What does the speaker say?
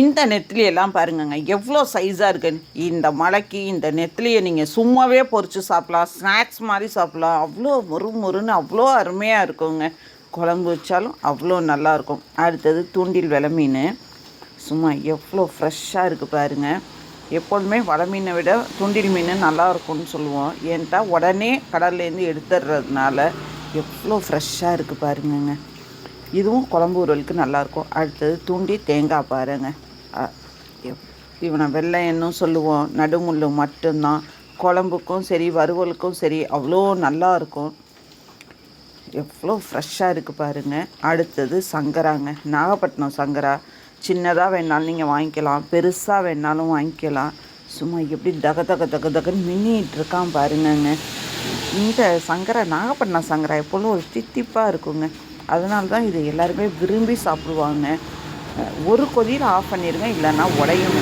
இந்த நெத்திலி எல்லாம் பாருங்கங்க. எவ்வளோ சைஸாக இருக்குன்னு. இந்த மலைக்கு இந்த நெத்திலியை நீங்கள் சும்மாவே பொறிச்சு சாப்பிடலாம். ஸ்நாக்ஸ் மாதிரி சாப்பிடலாம். அவ்வளோ மொறு மொறுன்னு அவ்வளோ அருமையாக இருக்குங்க. குழம்பு வச்சாலும் அவ்வளோ நல்லாயிருக்கும். அடுத்தது தூண்டில் வில மீன். சும்மா எவ்வளோ ஃப்ரெஷ்ஷாக இருக்குது பாருங்க. எப்போதுமே வலை மீனை விட தூண்டில் மீன் நல்லாயிருக்கும்னு சொல்லுவோம். ஏன்ட்டா உடனே கடல்லேருந்து எடுத்துடுறதுனால எவ்வளோ ஃப்ரெஷ்ஷாக இருக்குது பாருங்கங்க. இதுவும் குழம்பு உருவலுக்கு நல்லாயிருக்கும். அடுத்தது தூண்டி தேங்காய் பாருங்க. இவனை வெள்ளை எண்ணும் சொல்லுவோம். நடுமுள்ளு மட்டும்தான். குழம்புக்கும் சரி வறுவலுக்கும் சரி அவ்வளோ நல்லா இருக்கும் எவ்வளோ ஃப்ரெஷ்ஷாக இருக்குது பாருங்க. அடுத்தது சங்கராங்க. நாகப்பட்டினம் சங்கரா. சின்னதாக வேணாலும் நீங்கள் வாங்கிக்கலாம். பெருசாக வேணாலும் வாங்கிக்கலாம். சும்மா எப்படி தக தக தக தகன்னு மின்னிட்டு இருக்கான் பாருங்கங்க. இந்த சங்கரா நாகப்பட்டினம் சங்கரா எப்பொழுதும் ஒரு தித்திப்பாக இருக்குங்க. அதனால தான் இதை எல்லாருமே விரும்பி சாப்பிடுவாங்க. ஒரு கொதியில் ஆஃப் பண்ணிடுங்க இல்லைன்னா உடையும்